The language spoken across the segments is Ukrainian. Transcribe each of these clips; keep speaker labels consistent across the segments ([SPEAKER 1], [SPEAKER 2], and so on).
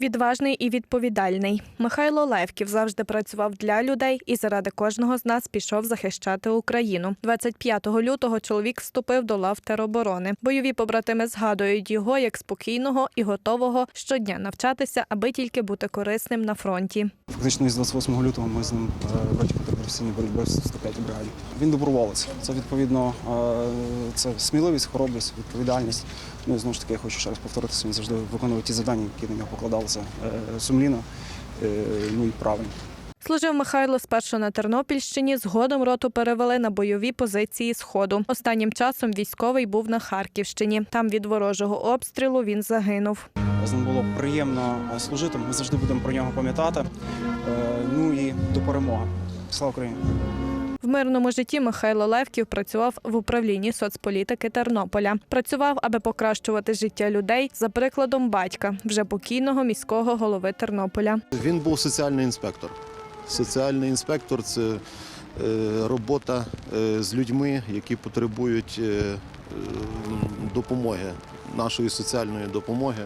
[SPEAKER 1] Відважний і відповідальний. Михайло Левків завжди працював для людей і заради кожного з нас пішов захищати Україну. 25 лютого чоловік вступив до лав тероборони. Бойові побратими згадують його як спокійного і готового щодня навчатися, аби тільки бути корисним на фронті.
[SPEAKER 2] Фактично із 28 лютого ми з ним е, роті професійної боротьби в 105-й бригаді. Він доброволець. Це відповідно е, це сміливість, хоробрість, відповідальність. Ну і знову ж таки я хочу ще раз повторитися. Він завжди виконував ті завдання, які на нього покладалися е, сумлінно, е, ну і правильно.
[SPEAKER 1] Служив Михайло спершу на Тернопільщині, згодом роту перевели на бойові позиції Сходу. Останнім часом військовий був на Харківщині. Там від ворожого обстрілу він загинув.
[SPEAKER 2] З ним було приємно служити. Ми завжди будемо про нього пам'ятати. Ну і до перемоги. Слава Україні!
[SPEAKER 1] В мирному житті Михайло Левків працював в управлінні соцполітики Тернополя. Працював, аби покращувати життя людей за прикладом батька, вже покійного міського голови Тернополя.
[SPEAKER 3] Він був соціальний інспектор. Соціальний інспектор це е, робота е, з людьми, які потребують е, допомоги, нашої соціальної допомоги.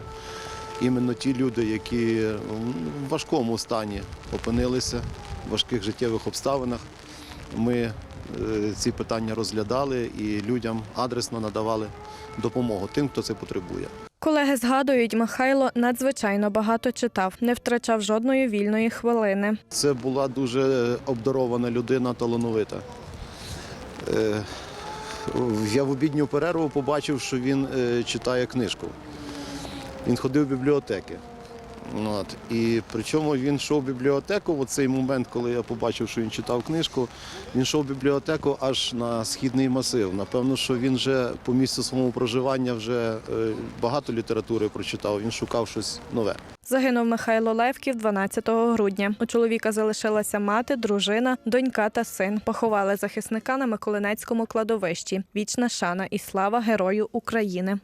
[SPEAKER 3] Іменно ті люди, які в важкому стані опинилися, в важких життєвих обставинах. Ми е, ці питання розглядали і людям адресно надавали допомогу тим, хто це потребує.
[SPEAKER 1] Колеги згадують, Михайло надзвичайно багато читав, не втрачав жодної вільної хвилини.
[SPEAKER 3] Це була дуже обдарована людина, талановита. Е, Я в обідню перерву побачив, що він е, читає книжку. Він ходив в бібліотеки. От. І причому він йшов в бібліотеку в цей момент, коли я побачив, що він читав книжку, він йшов в бібліотеку аж на східний масив. Напевно, що він вже по місцю свого проживання вже е, багато літератури прочитав, він шукав щось нове.
[SPEAKER 1] Загинув Михайло Левків 12 грудня. У чоловіка залишилася мати, дружина, донька та син. Поховали захисника на Миколинецькому кладовищі. Вічна шана і слава Герою України.